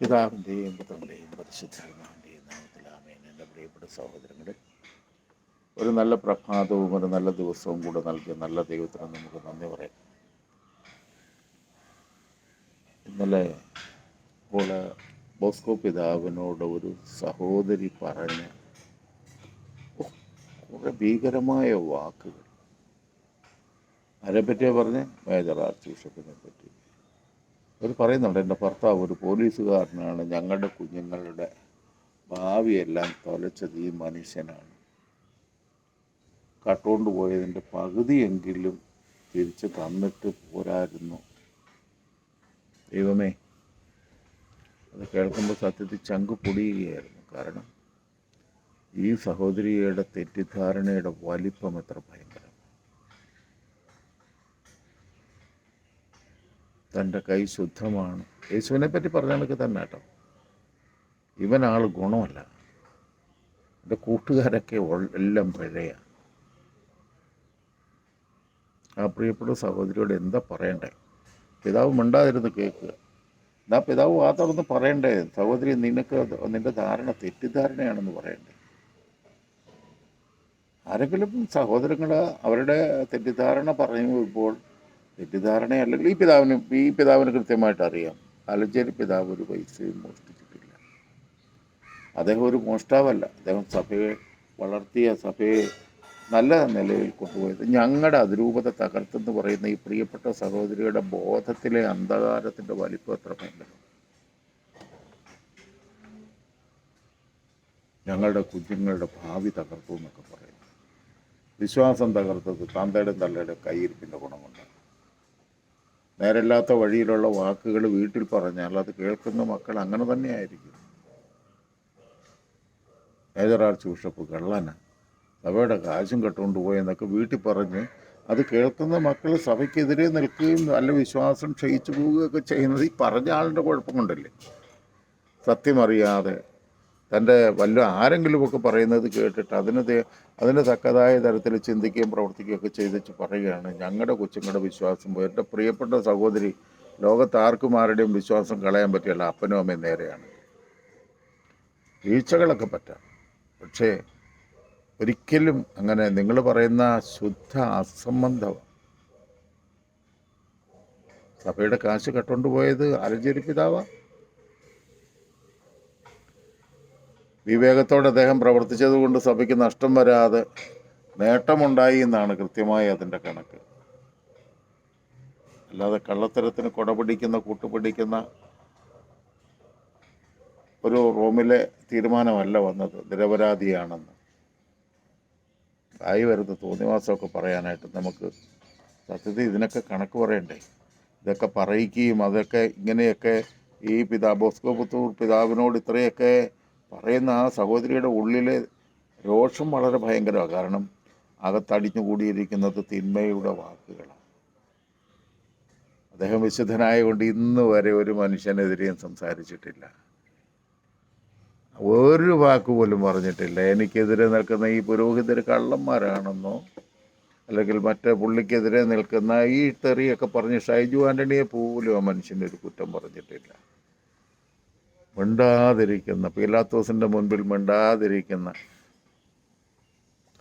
പിതാവിന്റെയും പുത്രന്റെയും പരിശുദ്ധാത്മാവിന്റെയും നാമത്തിലാമേൻ എന്റെ പ്രിയപ്പെട്ട സഹോദരങ്ങളെ ഒരു നല്ല പ്രഭാതവും ഒരു നല്ല ദിവസവും കൂടെ നൽകിയ നല്ല ദൈവത്തിന് നമുക്ക് നന്ദി പറയാം. ഇന്നലെ ഇപ്പോൾ ബോസ്കോ പിതാവിനോട് ഒരു സഹോദരി പറഞ്ഞ കുറെ ഭീകരമായ വാക്കുകൾ. ആരെ പറ്റിയാ പറഞ്ഞ്? മേജർ ആർച്ച് ബിഷപ്പിനെ പറ്റി അവർ പറയുന്നുണ്ട് എന്റെ ഭർത്താവ് ഒരു പോലീസുകാരനാണ്. ഞങ്ങളുടെ കുഞ്ഞുങ്ങളുടെ ഭാവിയെല്ലാം തൊലച്ചത് ഈ മനുഷ്യനാണ്. കട്ടുകൊണ്ട് പോയതിന്റെ പകുതിയെങ്കിലും തിരിച്ച് തന്നിട്ട് പോരായിരുന്നു. ദൈവമേ അത് കേൾക്കുമ്പോൾ സത്യത്തിൽ ചങ്ക് പൊടിയുകയായിരുന്നു. കാരണം ഈ സഹോദരിയുടെ തെറ്റിദ്ധാരണയുടെ വലിപ്പം എത്ര ഭയങ്കരം തന്റെ കൈ ശുദ്ധമാണ്. യേശുവിനെ പറ്റി പറഞ്ഞാലൊക്കെ തന്നെ കേട്ടോ. ഇവൻ ഗുണമല്ല. എന്റെ കൂട്ടുകാരൊക്കെ എല്ലാം പഴയ. ആ പ്രിയപ്പെട്ട സഹോദരിയോട് എന്താ പറയണ്ടേ? പിതാവ് മിണ്ടാതിരുന്ന് കേൾക്കുക എന്നാ പിതാവ് ആ തുറന്ന് പറയണ്ടേ സഹോദരി നിനക്ക് നിന്റെ ധാരണ തെറ്റിദ്ധാരണയാണെന്ന് പറയണ്ടേ? ആരെങ്കിലും സഹോദരങ്ങൾ അവരുടെ തെറ്റിദ്ധാരണ പറയുമ്പോൾ തെറ്റിദ്ധാരണയല്ലെങ്കിൽ ഈ പിതാവിന് ഈ പിതാവിന് കൃത്യമായിട്ട് അറിയാം. ആലഞ്ചേരി പിതാവ് ഒരു പൈസയും മോഷ്ടിച്ചിട്ടില്ല. അദ്ദേഹം ഒരു മോഷ്ടാവല്ല. അദ്ദേഹം സഭയെ വളർത്തിയ സഭയെ നല്ല നിലയിൽ കൊണ്ടുപോയത്. ഞങ്ങളുടെ അതിരൂപത തകർത്തെന്ന് പറയുന്ന ഈ പ്രിയപ്പെട്ട സഹോദരിയുടെ ബോധത്തിലെ അന്ധകാരത്തിന്റെ വലിപ്പം എത്ര ഭയങ്കരം ഞങ്ങളുടെ കുഞ്ഞുങ്ങളുടെ ഭാവി തകർത്തു എന്നൊക്കെ പറയുന്നു. വിശ്വാസം തകർത്തത് താന്തയുടെ തള്ളയുടെ കൈയിരിപ്പിന്റെ ഗുണം കൊണ്ടാണ് നേരല്ലാത്ത വഴിയിലുള്ള വാക്കുകൾ വീട്ടിൽ പറഞ്ഞാൽ അത് കേൾക്കുന്ന മക്കൾ അങ്ങനെ തന്നെ ആയിരിക്കും ചൂഷപ്പ് കള്ളന? സഭയുടെ കാശും കെട്ടുകൊണ്ട് പോയെന്നൊക്കെ വീട്ടിൽ പറഞ്ഞ് അത് കേൾക്കുന്ന മക്കൾ സഭയ്ക്കെതിരെ നിൽക്കുകയും നല്ല വിശ്വാസം ക്ഷയിച്ചു പോവുകയൊക്കെ ചെയ്യുന്നത് ഈ പറഞ്ഞ ആളിന്റെ കുഴപ്പം കൊണ്ടല്ലേ? സത്യമറിയാതെ തന്റെ വല്ല ആരെങ്കിലുമൊക്കെ പറയുന്നത് കേട്ടിട്ട് അതിന് അതിന് തക്കതായ തരത്തിൽ ചിന്തിക്കുകയും പ്രവർത്തിക്കുകയൊക്കെ ചെയ്തിട്ട് പറയുകയാണ്. ഞങ്ങളുടെ കൊച്ചുങ്ങളുടെ വിശ്വാസം പോയി എന്റെ പ്രിയപ്പെട്ട സഹോദരി ലോകത്ത് ആർക്കും ആരുടെയും വിശ്വാസം കളയാൻ പറ്റിയല്ല അപ്പനും അമ്മയും നേരെയാണ്. വീഴ്ചകളൊക്കെ പറ്റാം. പക്ഷേ ഒരിക്കലും അങ്ങനെ നിങ്ങൾ പറയുന്ന ശുദ്ധ അസംബന്ധം. സഭയുടെ കാശ് കട്ടുകൊണ്ടുപോയത് ആലഞ്ചേരി പിതാവാ. വിവേകത്തോടെ അദ്ദേഹം പ്രവർത്തിച്ചത് കൊണ്ട് സഭയ്ക്ക് നഷ്ടം വരാതെ നേട്ടമുണ്ടായി എന്നാണ് കൃത്യമായി അതിന്റെ കണക്ക്. അല്ലാതെ കള്ളത്തരത്തിന് കൊടപിടിക്കുന്ന കൂട്ടുപിടിക്കുന്ന ഒരു റൂമിലെ തീരുമാനമല്ല വന്നത്. നിരപരാധിയാണെന്ന്. ആയി വരുന്ന തോന്നിവാസമൊക്കെ പറയാനായിട്ട് നമുക്ക് സത്യത്തിൽ ഇതിനൊക്കെ കണക്ക് പറയണ്ടേ? ഇതൊക്കെ പറയിക്കുകയും അതൊക്കെ ഇങ്ങനെയൊക്കെ ഈ പിതാ ബോസ്കോ പുത്തൂർ പിതാവിനോട് ഇത്രയൊക്കെ പറയുന്ന ആ സഹോദരിയുടെ ഉള്ളിലെ രോഷം വളരെ ഭയങ്കരമാണ്. കാരണം അകത്തടിഞ്ഞു കൂടിയിരിക്കുന്നത് തിന്മയുടെ വാക്കുകളാണ്. അദ്ദേഹം വിശുദ്ധനായതുകൊണ്ട് ഇന്ന് വരെ ഒരു മനുഷ്യനെതിരെയും സംസാരിച്ചിട്ടില്ല. ഒരു വാക്ക് പോലും പറഞ്ഞിട്ടില്ല. എനിക്കെതിരെ നിൽക്കുന്ന ഈ പുരോഹിതർ കള്ളന്മാരാണെന്നോ അല്ലെങ്കിൽ മറ്റേ പുള്ളിക്കെതിരെ നിൽക്കുന്ന ഈ തെറിയൊക്കെ പറഞ്ഞ് ഷൈജു ആന്റണിയെ പോലും ആ മനുഷ്യന്റെ ഒരു കുറ്റം പറഞ്ഞിട്ടില്ല. മിണ്ടാതിരിക്കുന്ന പീലാത്തോസിന്റെ മുൻപിൽ മിണ്ടാതിരിക്കുന്ന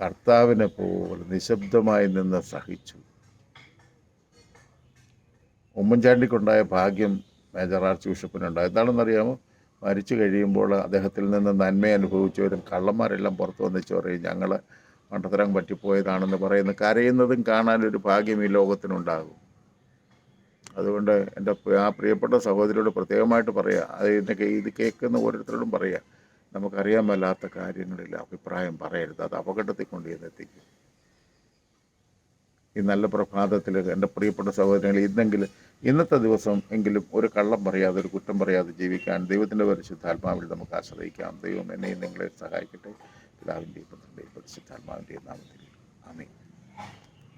കർത്താവിനെ പോലെ നിശബ്ദമായി നിന്ന് സഹിച്ചു. ഉമ്മൻചാണ്ടിക്കുണ്ടായ ഭാഗ്യം മേജർ ആർച്ച് ബിഷപ്പിനുണ്ടായി. എന്താണെന്നറിയാമോ? മരിച്ചു കഴിയുമ്പോൾ അദ്ദേഹത്തിൽ നിന്ന് നന്മ അനുഭവിച്ചവരും കള്ളന്മാരെല്ലാം പുറത്തു വന്നിച്ച് പറയും ഞങ്ങൾ മണ്ടത്തരം പറ്റിപ്പോയതാണെന്ന് പറയുന്ന. കരയുന്നതും കാണാനൊരു ഭാഗ്യം ഈ ലോകത്തിനുണ്ടാകും. അതുകൊണ്ട് എന്റെ ആ പ്രിയപ്പെട്ട സഹോദരിയോട് പ്രത്യേകമായിട്ട് പറയാം. അത് ഇതിനൊക്കെ ഇത് കേൾക്കുന്ന ഓരോരുത്തരോടും പറയാം. നമുക്കറിയാൻ മേലാത്ത കാര്യങ്ങളിൽ അഭിപ്രായം പറയരുത്. അത് അപകടത്തിൽ കൊണ്ട് ചെന്നെത്തിക്കും ഈ നല്ല പ്രഭാതത്തിൽ എന്റെ പ്രിയപ്പെട്ട സഹോദരങ്ങൾ ഇന്നെങ്കിലും ഇന്നത്തെ ദിവസം എങ്കിലും ഒരു കള്ളം പറയാതെ ഒരു കുറ്റം പറയാതെ ജീവിക്കാൻ ദൈവത്തിന്റെ പരിശുദ്ധാത്മാവിൽ നമുക്ക് ആശ്രയിക്കാം. ദൈവം എന്നെയും നിങ്ങളെ സഹായിക്കട്ടെ. പിതാവിന്റെയും പുത്രന്റെയും പരിശുദ്ധാത്മാവിന്റെയും നാമത്തിൽ ആമേൻ.